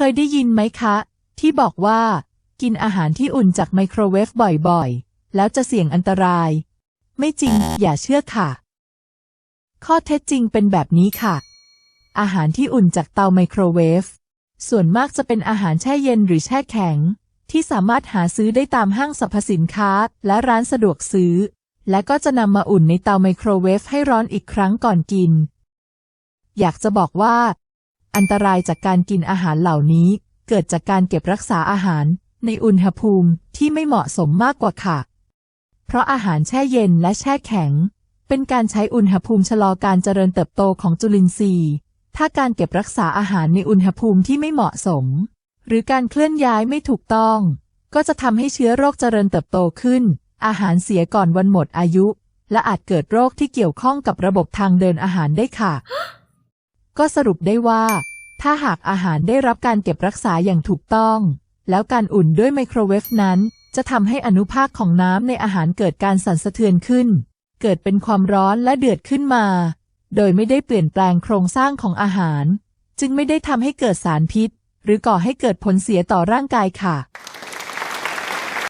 เคยได้ยินไหมคะ ที่บอกว่า กินอาหารที่อุ่นจากไมโครเวฟบ่อยๆ แล้วจะเสี่ยงอันตราย ไม่จริง อย่าเชื่อค่ะ ข้อเท็จจริงเป็นแบบนี้ค่ะ อาหารที่อุ่นจากเตาไมโครเวฟส่วนมากจะเป็นอาหารแช่เย็นหรือแช่แข็ง ที่สามารถหาซื้อได้ตามห้างสรรพสินค้าและร้านสะดวกซื้อ และก็จะนำมาอุ่นในเตาไมโครเวฟให้ร้อนอีกครั้งก่อนกิน อยากจะบอกว่า อันตรายจากการกินอาหารเหล่านี้ เกิดจากการเก็บรักษาอาหาร ในอุณหภูมิที่ไม่เหมาะสมมากกว่าค่ะ เพราะอาหารแช่เย็นและแช่แข็ง เป็นการใช้อุณหภูมิชะลอการเจริญเติบโตของจุลินทรีย์ ถ้าการเก็บรักษาอาหารในอุณหภูมิที่ไม่เหมาะสม หรือการเคลื่อนย้ายไม่ถูกต้อง ก็จะทำให้เชื้อโรคเจริญเติบโตขึ้น อาหารเสียก่อนวันหมดอายุ และอาจเกิดโรคที่เกี่ยวข้องกับระบบทางเดินอาหารได้ค่ะ ก็สรุปได้ว่า ถ้าหากอาหารได้รับการเก็บรักษาอย่างถูกต้อง แล้วการอุ่นด้วยไมโครเวฟนั้น จะทำให้อนุภาคของน้ำในอาหารเกิดการสั่นสะเทือนขึ้น เกิดเป็นความร้อนและเดือดขึ้นมา โดยไม่ได้เปลี่ยนแปลงโครงสร้างของอาหาร จึงไม่ได้ทำให้เกิดสารพิษ หรือก่อให้เกิดผลเสียต่อร่างกายค่ะ